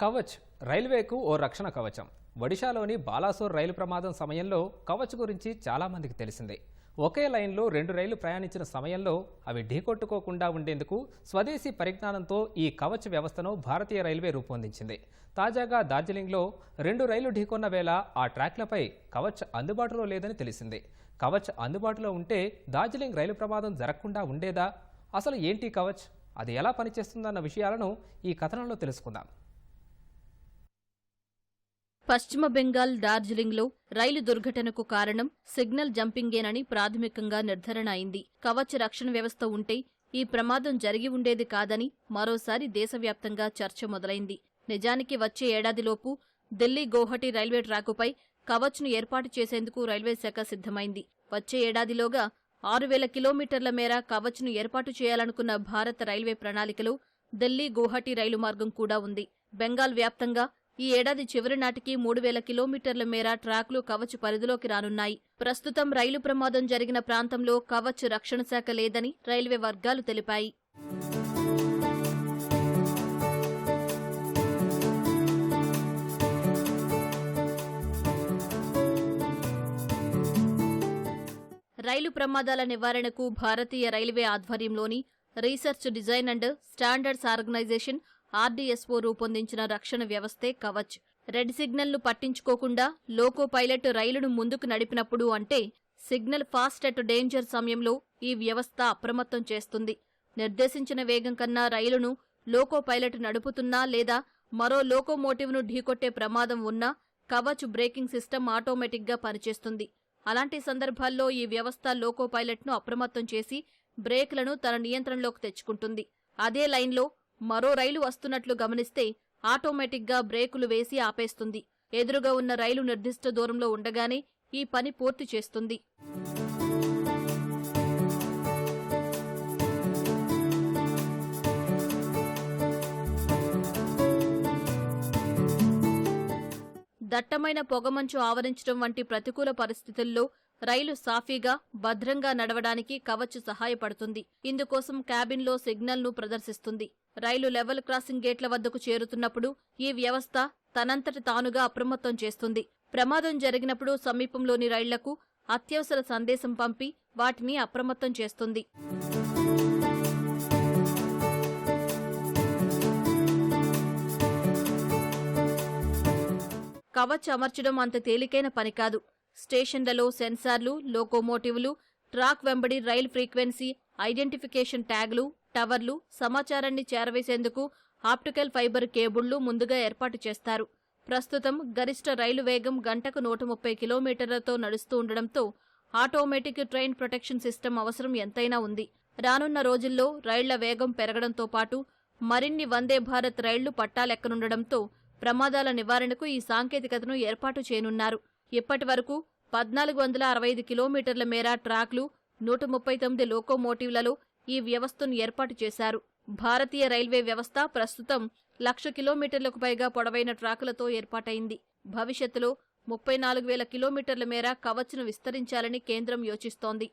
కవచ్ రైల్వేకు ఓ రక్షణ కవచం. ఒడిశాలోని బాలాసోర్ రైలు ప్రమాదం సమయంలో కవచ్ గురించి చాలామందికి తెలిసిందే. ఒకే లైన్లో రెండు రైళ్ళు ప్రయాణించిన సమయంలో అవి ఢీకొట్టుకోకుండా ఉండేందుకు స్వదేశీ పరిజ్ఞానంతో ఈ కవచ్ వ్యవస్థను భారతీయ రైల్వే రూపొందించింది. తాజాగా దార్జిలింగ్లో రెండు రైళ్ళు ఢీకొన్న వేళ ఆ ట్రాక్లపై కవచ్ అందుబాటులో లేదని తెలిసింది. కవచ్ అందుబాటులో ఉంటే దార్జిలింగ్ రైలు ప్రమాదం జరగకుండా ఉండేదా? అసలు ఏంటి కవచ్? అది ఎలా పనిచేస్తుందన్న విషయాలను ఈ కథనంలో తెలుసుకుందాం. పశ్చిమ బెంగాల్ డార్జిలింగ్లో రైలు దుర్ఘటనకు కారణం సిగ్నల్ జంపింగేనని ప్రాథమికంగా నిర్ధారణ అయింది. కవచ్ రక్షణ వ్యవస్థ ఉంటే ఈ ప్రమాదం జరిగి ఉండేది కాదని మరోసారి దేశవ్యాప్తంగా చర్చ మొదలైంది. నిజానికి వచ్చే ఏడాదిలోపు ఢిల్లీ గౌహటి రైల్వే ట్రాకుపై కవచ్ను ఏర్పాటు చేసేందుకు రైల్వే శాఖ సిద్ధమైంది. వచ్చే ఏడాదిలోగా ఆరు వేల కిలోమీటర్ల మేర కవచ్ను ఏర్పాటు చేయాలనుకున్న భారత రైల్వే ప్రణాళికలో ఢిల్లీ గౌహటి రైలు మార్గం కూడా ఉంది. బెంగాల్ వ్యాప్తంగా ఈ ఏడాది చివరి నాటికి మూడు వేల కిలోమీటర్ల మేర ట్రాక్లు కవచ్ పరిధిలోకి రానున్నాయి. ప్రస్తుతం రైలు ప్రమాదం జరిగిన ప్రాంతంలో కవచ్ రక్షణ శాఖ లేదని రైల్వే వర్గాలు తెలిపాయి. రైలు ప్రమాదాల నివారణకు భారతీయ రైల్వే ఆధ్వర్యంలోని research design and standards organisation RDSO రూపొందించిన రక్షణ వ్యవస్థే కవచ్. రెడ్ సిగ్నల్ను పట్టించుకోకుండా లోకో పైలట్ రైలును ముందుకు నడిపినప్పుడు అంటే సిగ్నల్ ఫాస్ట్ అట్ డేంజర్ సమయంలో ఈ వ్యవస్థ అప్రమత్తం చేస్తుంది. నిర్దేశించిన వేగం కన్నా రైలును లోకో పైలట్ నడుపుతున్నా లేదా మరో లోకోమోటివ్ను ఢీకొట్టే ప్రమాదం ఉన్నా కవచ్ బ్రేకింగ్ సిస్టమ్ ఆటోమేటిక్గా పనిచేస్తుంది. అలాంటి సందర్భాల్లో ఈ వ్యవస్థ లోకో పైలట్ను అప్రమత్తం చేసి బ్రేక్లను తన నియంత్రణలోకి తెచ్చుకుంటుంది. అదే లైన్లో మరో రైలు వస్తున్నట్లు గమనిస్తే ఆటోమేటిక్గా బ్రేకులు వేసి ఆపేస్తుంది. ఎదురుగా ఉన్న రైలు నిర్దిష్ట దూరంలో ఉండగానే ఈ పని పూర్తి చేస్తుంది. దట్టమైన పొగమంచు ఆవరించడం వంటి ప్రతికూల పరిస్థితుల్లో రైలు సాఫీగా భద్రంగా నడవడానికి కవచ్ సహాయపడుతుంది. ఇందుకోసం క్యాబిన్లో సిగ్నల్ను ప్రదర్శిస్తుంది. రైలు లెవెల్ క్రాసింగ్ గేట్ల వద్దకు చేరుతున్నప్పుడు ఈ వ్యవస్థ తనంతటి తానుగా అప్రమత్తం చేస్తుంది. ప్రమాదం జరిగినప్పుడు సమీపంలోని రైళ్ళకు అత్యవసర సందేశం పంపి వాటిని అప్రమత్తం చేస్తుంది. కవచ్ అమర్చడం అంత తేలికైన పని కాదు. స్టేషన్లలో సెన్సార్లు లోకోమోటివ్లు ట్రాక్ వెంబడి రైల్ ఫ్రీక్వెన్సీ ఐడెంటిఫికేషన్ ట్యాగ్లు టవర్లు సమాచారాన్ని చేరవేసేందుకు ఆప్టికల్ ఫైబర్ కేబుళ్ళు ముందుగా ఏర్పాటు చేస్తారు. ప్రస్తుతం గరిష్ట రైలు వేగం గంటకు నూట ముప్పై కిలోమీటర్లతో నడుస్తూ ఉండడంతో ఆటోమేటిక్ ట్రైన్ ప్రొటెక్షన్ సిస్టమ్ అవసరం ఎంతైనా ఉంది. రానున్న రోజుల్లో రైళ్ళ వేగం పెరగడంతో పాటు మరిన్ని వందే భారత్ రైళ్ళు పట్టాలెక్కనుండడంతో ప్రమాదాల నివారణకు ఈ సాంకేతికతను ఏర్పాటు చేయనున్నారు. ఇప్పటి వరకు పద్నాలుగు వందల అరవై ఐదు కిలోమీటర్ల మేర ట్రాక్లు నూట ముప్పై తొమ్మిది లోకోమోటివ్లలో ఈ వ్యవస్థను ఏర్పాటు చేశారు. భారతీయ రైల్వే వ్యవస్థ ప్రస్తుతం లక్ష కిలోమీటర్లకు పైగా పొడవైన ట్రాకులతో ఏర్పాటైంది. భవిష్యత్తులో ముప్పై నాలుగు వేల కిలోమీటర్ల మేర కవచ్ను విస్తరించాలని కేంద్రం యోచిస్తోంది.